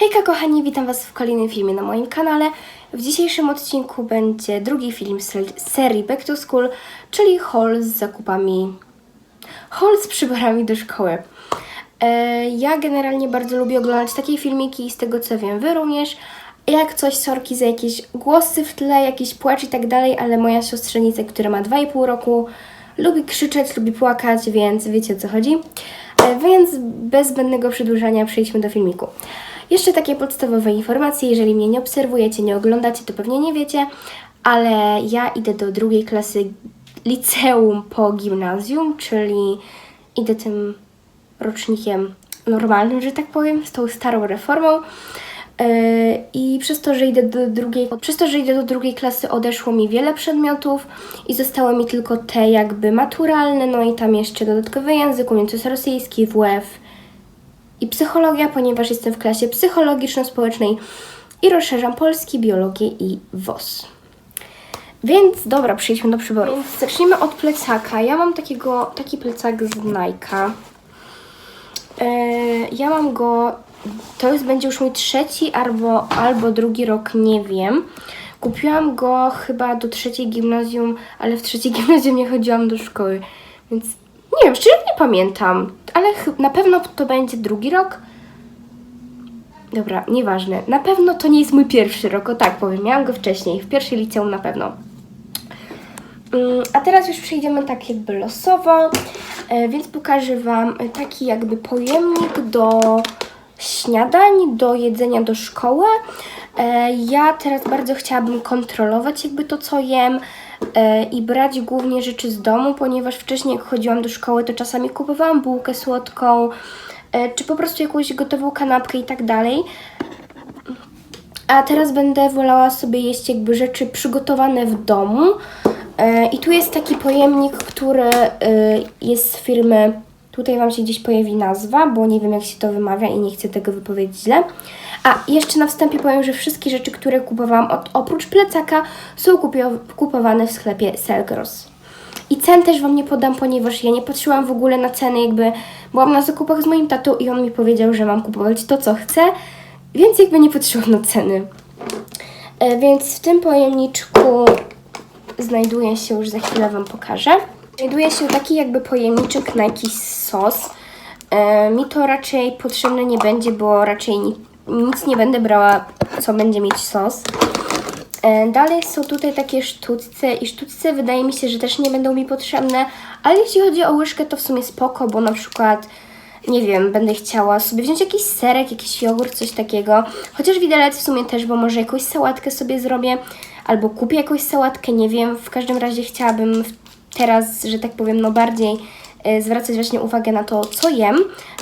Hejka kochani, witam Was w kolejnym filmie na moim kanale. W dzisiejszym odcinku będzie drugi film z ser- z serii Back to School, czyli haul z zakupami, haul z przyborami do szkoły. E, ja generalnie bardzo lubię oglądać takie filmiki z tego co wiem, Wy również. Jak coś, sorki za jakieś głosy w tle, jakiś płacz i tak dalej, ale moja siostrzenica, która ma 2,5 roku, lubi krzyczeć, lubi płakać, więc wiecie o co chodzi. E, Więc bez zbędnego przedłużania przejdźmy do filmiku. Jeszcze takie podstawowe informacje, jeżeli mnie nie obserwujecie, nie oglądacie, to pewnie nie wiecie, ale ja idę do drugiej klasy liceum po gimnazjum, czyli idę tym rocznikiem normalnym, że tak powiem, z tą starą reformą. Yy, I przez to, że idę do drugiej, przez to, że idę do drugiej klasy, odeszło mi wiele przedmiotów i zostały mi tylko te jakby maturalne, no i tam jeszcze dodatkowy język, umiejętność rosyjski, WF i psychologia, ponieważ jestem w klasie psychologiczno-społecznej i rozszerzam polski, biologię i WOS. Więc dobra, przejdźmy do przyborów. Więc zacznijmy od plecaka. Ja mam takiego, taki plecak z Nike'a. E, ja mam go, to jest będzie już mój trzeci albo, albo drugi rok, nie wiem. Kupiłam go chyba do trzeciej gimnazjum, ale w trzeciej gimnazjum nie chodziłam do szkoły, więc nie wiem, szczerze nie pamiętam, ale na pewno to będzie drugi rok. Dobra, nieważne. Na pewno to nie jest mój pierwszy rok, o tak powiem. Miałam go wcześniej, w pierwszej liceum na pewno. Mm, A teraz już przejdziemy tak jakby losowo, e, więc pokażę Wam e, taki jakby pojemnik do śniadań, do jedzenia do szkoły. E, Ja teraz bardzo chciałabym kontrolować jakby to, co jem i brać głównie rzeczy z domu, ponieważ wcześniej jak chodziłam do szkoły, to czasami kupowałam bułkę słodką, e, czy po prostu jakąś gotową kanapkę i tak dalej. A teraz będę wolała sobie jeść jakby rzeczy przygotowane w domu. E, I tu jest taki pojemnik, który e, jest z firmy. Tutaj Wam się gdzieś pojawi nazwa, bo nie wiem jak się to wymawia i nie chcę tego wypowiedzieć źle. A jeszcze na wstępie powiem, że wszystkie rzeczy, które kupowałam od, oprócz plecaka są kupio, kupowane w sklepie Selgros. I cen też Wam nie podam, ponieważ ja nie patrzyłam w ogóle na ceny, jakby byłam na zakupach z moim tatą i on mi powiedział, że mam kupować to, co chcę, więc jakby nie patrzyłam na ceny. E, więc w tym pojemniczku znajduje się, już za chwilę Wam pokażę. Znajduje się taki jakby pojemniczek na jakiś sos. E, mi to raczej potrzebne nie będzie, bo raczej ni nic nie będę brała, co będzie mieć sos. E, Dalej są tutaj takie sztućce i sztućce wydaje mi się, że też nie będą mi potrzebne, ale jeśli chodzi o łyżkę to w sumie spoko, bo na przykład nie wiem, będę chciała sobie wziąć jakiś serek, jakiś jogurt, coś takiego. Chociaż widelec w sumie też, bo może jakąś sałatkę sobie zrobię, albo kupię jakąś sałatkę, nie wiem. W każdym razie chciałabym teraz, że tak powiem, no bardziej e, zwracać właśnie uwagę na to, co jem,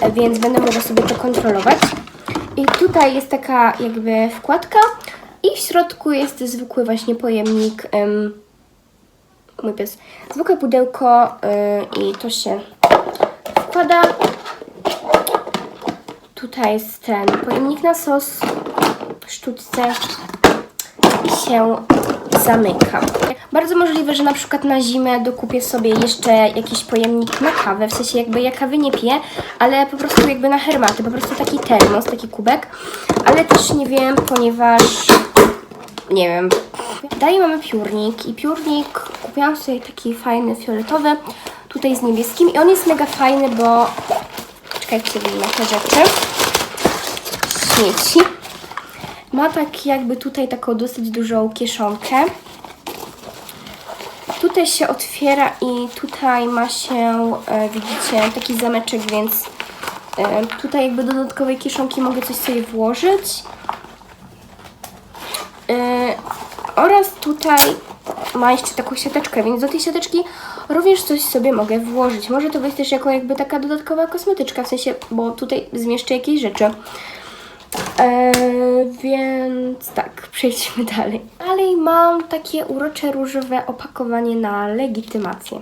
e, więc będę mogła sobie to kontrolować. I tutaj jest taka jakby wkładka i w środku jest zwykły właśnie pojemnik, em, mój pies, zwykłe pudełko y, i to się wkłada. Tutaj jest ten pojemnik na sos, w sztuczce i się zamyka. Bardzo możliwe, że na przykład na zimę dokupię sobie jeszcze jakiś pojemnik na kawę, w sensie jakby ja kawy nie piję, ale po prostu jakby na herbaty, po prostu taki termos, taki kubek, ale też nie wiem, ponieważ nie wiem. Dalej mamy piórnik i piórnik kupiłam sobie taki fajny, fioletowy, tutaj z niebieskim i on jest mega fajny, bo czekajcie, wyjmę te rzeczy. Śmieci. Ma tak jakby tutaj taką dosyć dużą kieszonkę. Tutaj się otwiera i tutaj ma się, e, widzicie, taki zameczek, więc e, tutaj jakby do dodatkowej kieszonki mogę coś sobie włożyć. Yy, oraz tutaj ma jeszcze taką siateczkę, więc do tej siateczki również coś sobie mogę włożyć. Może to być też jako jakby taka dodatkowa kosmetyczka, w sensie, bo tutaj zmieszczę jakieś rzeczy. Yy, więc tak, przejdźmy dalej. Dalej mam takie urocze różowe opakowanie na legitymację.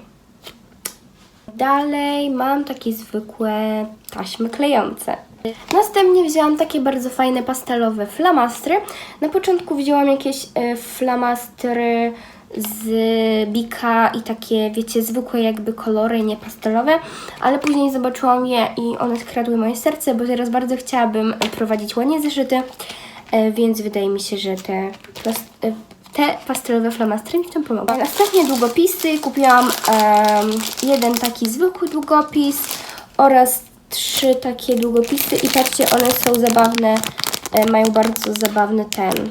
Dalej mam takie zwykłe taśmy klejące. Następnie wzięłam takie bardzo fajne pastelowe flamastry. Na początku wzięłam jakieś e, flamastry z Bika i takie, wiecie, zwykłe jakby kolory, nie pastelowe, ale później zobaczyłam je i one skradły moje serce, bo teraz bardzo chciałabym prowadzić ładnie zeszyty, e, więc wydaje mi się, że te, e, te pastelowe flamastry mi w tym pomogą. Następnie długopisy. Kupiłam em, jeden taki zwykły długopis oraz trzy takie długopisy i patrzcie, one są zabawne, e, mają bardzo zabawny ten,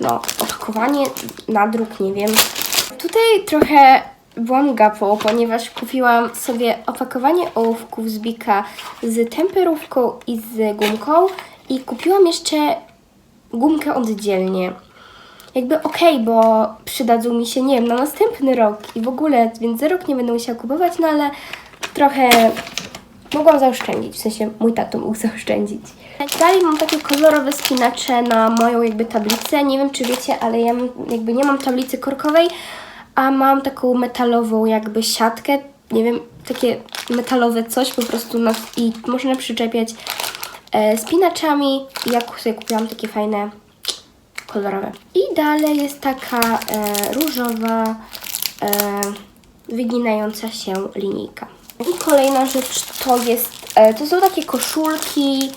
no, opakowanie, nadruk, nie wiem. Tutaj trochę byłam gapą, ponieważ kupiłam sobie opakowanie ołówków z Bika z temperówką i z gumką i kupiłam jeszcze gumkę oddzielnie. Jakby okej, bo przydadzą mi się, nie wiem, na następny rok i w ogóle, więc za rok nie będę musiała kupować, no ale trochę mogłam zaoszczędzić, w sensie mój tato mógł zaoszczędzić. Dalej mam takie kolorowe spinacze na moją jakby tablicę, nie wiem czy wiecie, ale ja jakby nie mam tablicy korkowej, a mam taką metalową jakby siatkę, nie wiem, takie metalowe coś po prostu na, i można przyczepiać e, spinaczami i ja sobie kupiłam takie fajne kolorowe. I dalej jest taka e, różowa, e, wyginająca się linijka. I kolejna rzecz to jest, e, to są takie koszulki,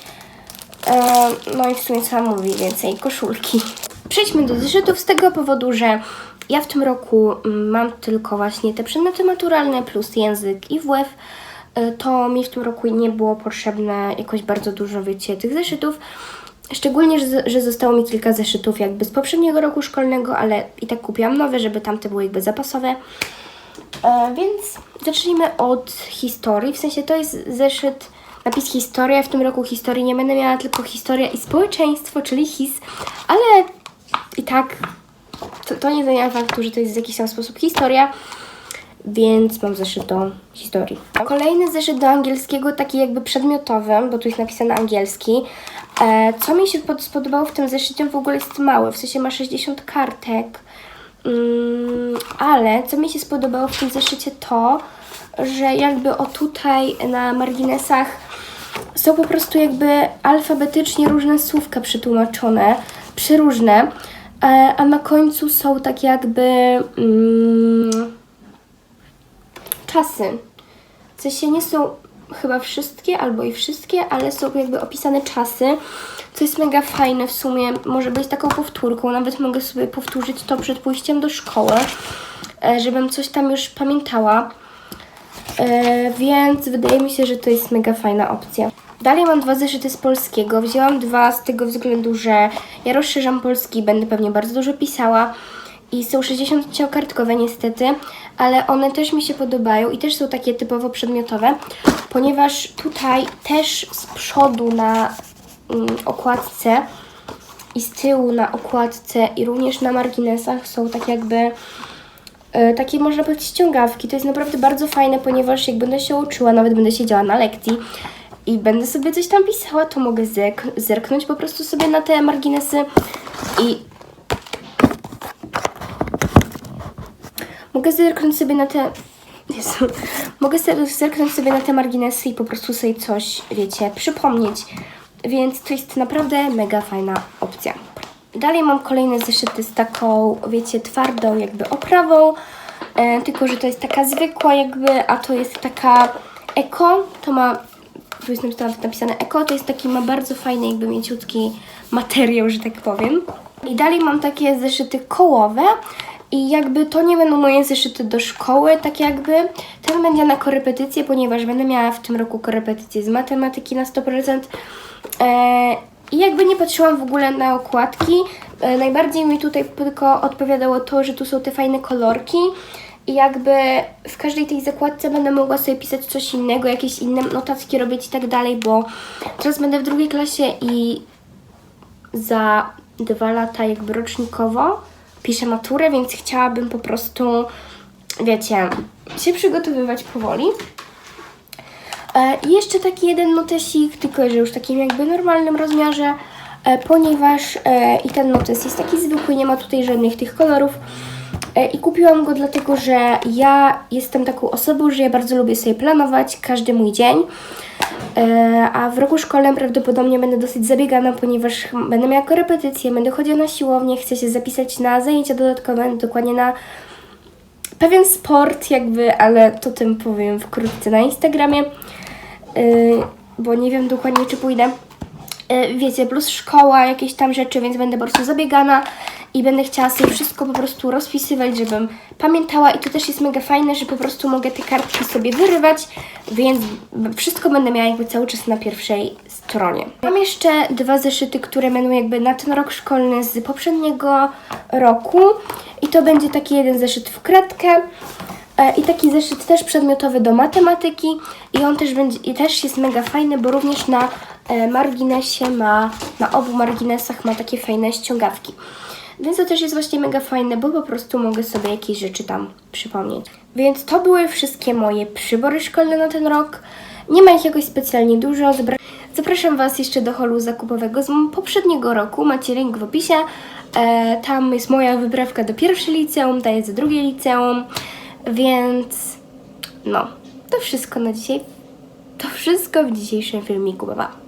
e, no i w sumie co mam mówić więcej, koszulki. Przejdźmy do zeszytów z tego powodu, że ja w tym roku mm, mam tylko właśnie te przedmioty maturalne plus język i WF. E, To mi w tym roku nie było potrzebne jakoś bardzo dużo, wiecie, tych zeszytów. Szczególnie, że, że zostało mi kilka zeszytów jakby z poprzedniego roku szkolnego, ale i tak kupiłam nowe, żeby tamte były jakby zapasowe. E, więc zacznijmy od historii. W sensie to jest zeszyt, napis historia. W tym roku historii nie będę miała, tylko historia i społeczeństwo, czyli his, ale i tak to, to nie zmienia faktu, że to jest w jakiś tam sposób historia. Więc mam zeszyt do historii. Kolejny zeszyt do angielskiego, taki jakby przedmiotowy, bo tu jest napisane angielski. E, co mi się pod- spodobało w tym zeszycie, w ogóle jest mały, w sensie ma 60 kartek. Mm, ale co mi się spodobało w tym zeszycie to, że jakby o tutaj na marginesach są po prostu jakby alfabetycznie różne słówka przetłumaczone, przeróżne, e, a na końcu są tak jakby mm, czasy. W sensie nie są chyba wszystkie, albo i wszystkie, ale są jakby opisane czasy, co jest mega fajne w sumie. Może być taką powtórką, nawet mogę sobie powtórzyć to przed pójściem do szkoły, e, żebym coś tam już pamiętała. E, więc wydaje mi się, że to jest mega fajna opcja. Dalej mam dwa zeszyty z polskiego. Wzięłam dwa z tego względu, że ja rozszerzam polski, będę pewnie bardzo dużo pisała i są 60-kartkowe niestety, ale one też mi się podobają i też są takie typowo przedmiotowe, ponieważ tutaj też z przodu na mm, okładce i z tyłu na okładce i również na marginesach są tak jakby e, takie można powiedzieć ściągawki. To jest naprawdę bardzo fajne, ponieważ jak będę się uczyła, nawet będę siedziała na lekcji i będę sobie coś tam pisała, to mogę zerk- zerknąć po prostu sobie na te marginesy i mogę zerknąć sobie na te Jezu. Mogę zerknąć sobie na te marginesy i po prostu sobie coś, wiecie, przypomnieć. Więc to jest naprawdę mega fajna opcja. Dalej mam kolejne zeszyty z taką, wiecie, twardą jakby oprawą, e, tylko że to jest taka zwykła jakby, a to jest taka eko, to ma, tu jest napisane eko, to jest taki, ma bardzo fajny jakby mięciutki materiał, że tak powiem. I dalej mam takie zeszyty kołowe i jakby to nie będą moje zeszyty do szkoły, tak jakby. Ten będzie na korepetycję, ponieważ będę miała w tym roku korepetycję z matematyki na 100%. E, I jakby nie patrzyłam w ogóle na okładki. E, najbardziej mi tutaj tylko odpowiadało to, że tu są te fajne kolorki. I jakby w każdej tej zakładce będę mogła sobie pisać coś innego, jakieś inne notatki robić i tak dalej, bo teraz będę w drugiej klasie i za dwa lata jakby rocznikowo piszę maturę, więc chciałabym po prostu, wiecie, się przygotowywać powoli. E, I jeszcze taki jeden notesik, tylko że już w takim jakby normalnym rozmiarze, e, ponieważ e, i ten notes jest taki zwykły, nie ma tutaj żadnych tych kolorów, I kupiłam go dlatego, że ja jestem taką osobą, że ja bardzo lubię sobie planować każdy mój dzień. E, A w roku szkolnym prawdopodobnie będę dosyć zabiegana, ponieważ będę miała korepetycje, będę chodziła na siłownię, chcę się zapisać na zajęcia dodatkowe, dokładnie na pewien sport jakby, ale to tym powiem wkrótce na Instagramie, Yy, bo nie wiem dokładnie czy pójdę. Wiecie, plus szkoła, jakieś tam rzeczy, więc będę po prostu zabiegana i będę chciała sobie wszystko po prostu rozpisywać, żebym pamiętała i to też jest mega fajne, że po prostu mogę te kartki sobie wyrywać, więc wszystko będę miała jakby cały czas na pierwszej stronie. Mam jeszcze dwa zeszyty, które będą jakby na ten rok szkolny z poprzedniego roku i to będzie taki jeden zeszyt w kratkę e, i taki zeszyt też przedmiotowy do matematyki i on też będzie i też jest mega fajny, bo również na e, marginesie ma, na obu marginesach ma takie fajne ściągawki. Więc to też jest właśnie mega fajne, bo po prostu mogę sobie jakieś rzeczy tam przypomnieć. Więc to były wszystkie moje przybory szkolne na ten rok. Nie ma ich jakoś specjalnie dużo. Zapraszam Was jeszcze do holu zakupowego z poprzedniego roku. Macie link w opisie. E, tam jest moja wyprawka do pierwszej liceum, ta jest do drugiej liceum. Więc no, to wszystko na dzisiaj. To wszystko w dzisiejszym filmiku. Bye.